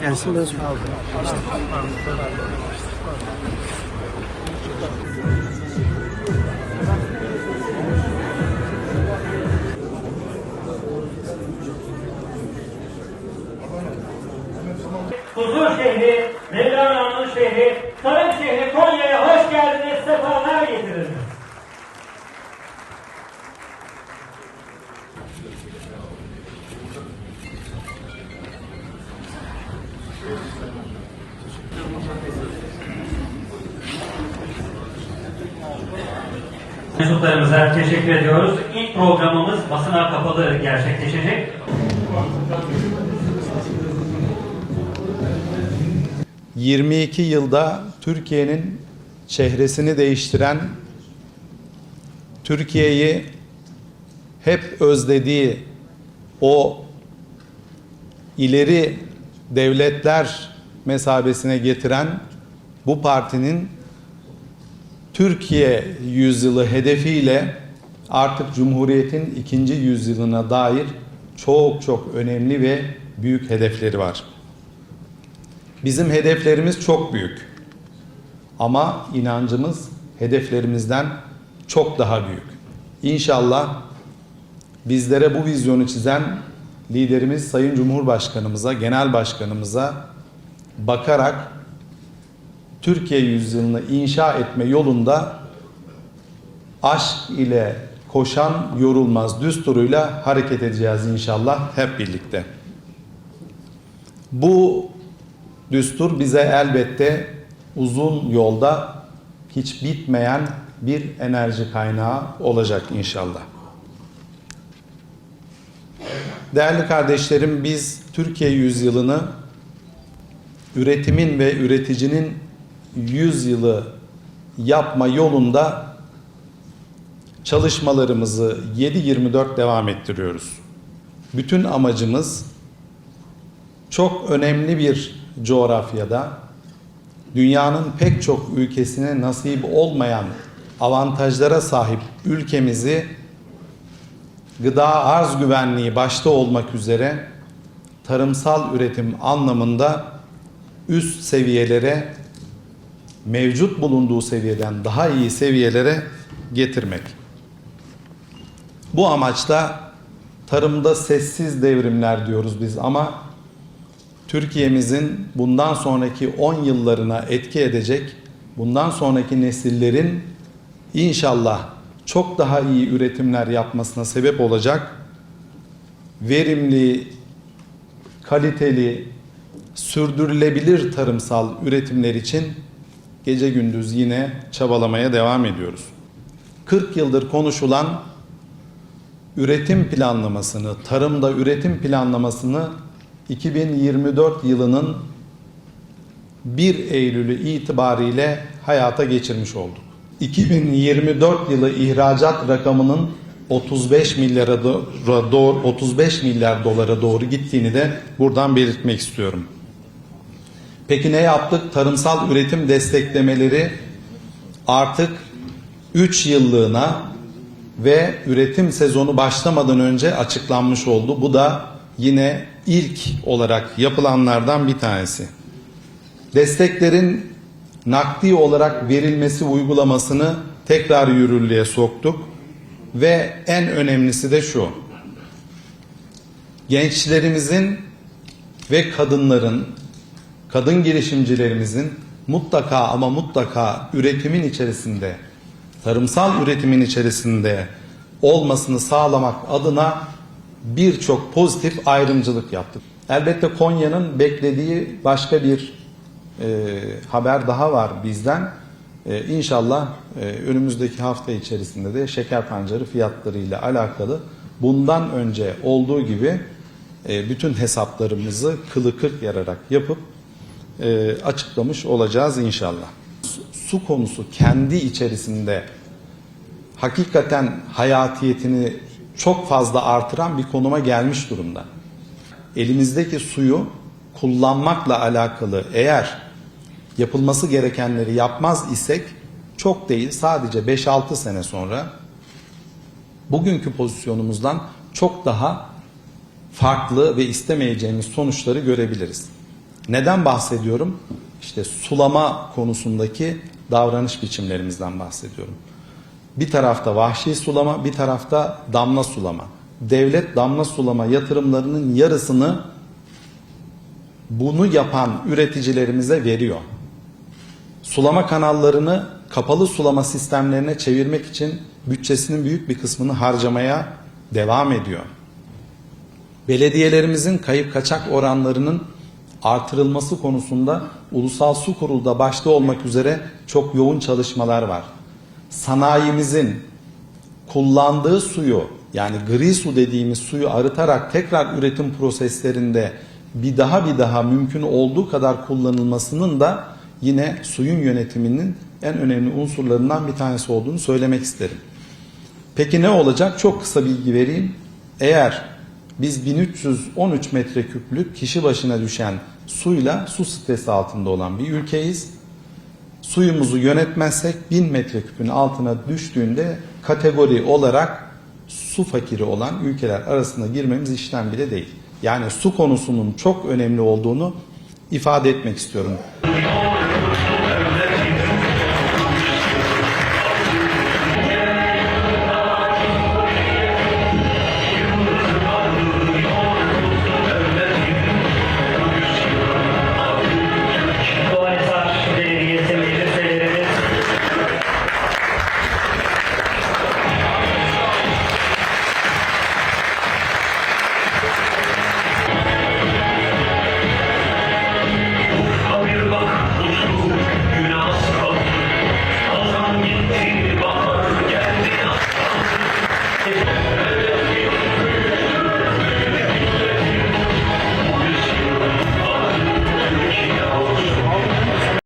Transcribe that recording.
Gelsin ben sonra. Huzur şehri, Mevlana'nın şehri, tarım şehri Konya'ya hoş geldiniz, sefalar getirdiniz. Mensuplarımıza teşekkür ediyoruz. İlk programımız basına kapalı gerçekleşecek. Hı. 22 yılda Türkiye'nin çehresini değiştiren, Türkiye'yi hep özlediği o ileri devletler mesabesine getiren bu partinin Türkiye yüzyılı hedefiyle artık Cumhuriyet'in ikinci yüzyılına dair çok çok önemli ve büyük hedefleri var. Bizim hedeflerimiz çok büyük. Ama inancımız hedeflerimizden çok daha büyük. İnşallah bizlere bu vizyonu çizen liderimiz Sayın Cumhurbaşkanımıza, Genel Başkanımıza bakarak Türkiye yüzyılını inşa etme yolunda aşk ile koşan yorulmaz düsturuyla hareket edeceğiz inşallah hep birlikte. Bu düstur bize elbette uzun yolda hiç bitmeyen bir enerji kaynağı olacak inşallah. Değerli kardeşlerim biz Türkiye yüzyılını üretimin ve üreticinin yüzyılı yapma yolunda çalışmalarımızı 7-24 devam ettiriyoruz. Bütün amacımız çok önemli bir coğrafyada dünyanın pek çok ülkesine nasip olmayan avantajlara sahip ülkemizi gıda arz güvenliği başta olmak üzere tarımsal üretim anlamında üst seviyelere mevcut bulunduğu seviyeden daha iyi seviyelere getirmek. Bu amaçla tarımda sessiz devrimler diyoruz biz ama Türkiye'mizin bundan sonraki 10 yıllarına etki edecek, bundan sonraki nesillerin inşallah çok daha iyi üretimler yapmasına sebep olacak verimli, kaliteli, sürdürülebilir tarımsal üretimler için gece gündüz yine çabalamaya devam ediyoruz. 40 yıldır konuşulan üretim planlamasını, tarımda üretim planlamasını 2024 yılının 1 Eylül'ü itibariyle hayata geçirmiş olduk. 2024 yılı ihracat rakamının 35 milyara doğru 35 milyar dolara doğru gittiğini de buradan belirtmek istiyorum. Peki ne yaptık? Tarımsal üretim desteklemeleri artık 3 yıllığına ve üretim sezonu başlamadan önce açıklanmış oldu. Bu da yine ilk olarak yapılanlardan bir tanesi. Desteklerin nakdi olarak verilmesi uygulamasını tekrar yürürlüğe soktuk ve en önemlisi de şu. Gençlerimizin ve kadınların, kadın girişimcilerimizin mutlaka ama mutlaka üretimin içerisinde, tarımsal üretimin içerisinde olmasını sağlamak adına birçok pozitif ayrımcılık yaptık. Elbette Konya'nın beklediği başka bir haber daha var bizden. E, inşallah e, önümüzdeki hafta içerisinde de şeker pancarı fiyatlarıyla alakalı bundan önce olduğu gibi e, bütün hesaplarımızı kılı kırk yararak yapıp e, açıklamış olacağız inşallah. Su konusu kendi içerisinde hakikaten hayatiyetini çok fazla artıran bir konuma gelmiş durumda. Elimizdeki suyu kullanmakla alakalı eğer yapılması gerekenleri yapmaz isek çok değil sadece 5-6 sene sonra bugünkü pozisyonumuzdan çok daha farklı ve istemeyeceğimiz sonuçları görebiliriz. Neden bahsediyorum? İşte sulama konusundaki davranış biçimlerimizden bahsediyorum. Bir tarafta vahşi sulama, bir tarafta damla sulama. Devlet damla sulama yatırımlarının yarısını bunu yapan üreticilerimize veriyor. Sulama kanallarını kapalı sulama sistemlerine çevirmek için bütçesinin büyük bir kısmını harcamaya devam ediyor. Belediyelerimizin kayıp kaçak oranlarının artırılması konusunda Ulusal Su Kurulu'da başta olmak üzere çok yoğun çalışmalar var. Sanayimizin kullandığı suyu yani gri su dediğimiz suyu arıtarak tekrar üretim proseslerinde bir daha bir daha mümkün olduğu kadar kullanılmasının da yine suyun yönetiminin en önemli unsurlarından bir tanesi olduğunu söylemek isterim. Peki ne olacak? Çok kısa bilgi vereyim. Eğer biz 1313 metreküplük kişi başına düşen suyla su stresi altında olan bir ülkeyiz. Suyumuzu yönetmezsek 1000 metreküpün altına düştüğünde kategori olarak su fakiri olan ülkeler arasında girmemiz işten bile değil. Yani su konusunun çok önemli olduğunu ifade etmek istiyorum.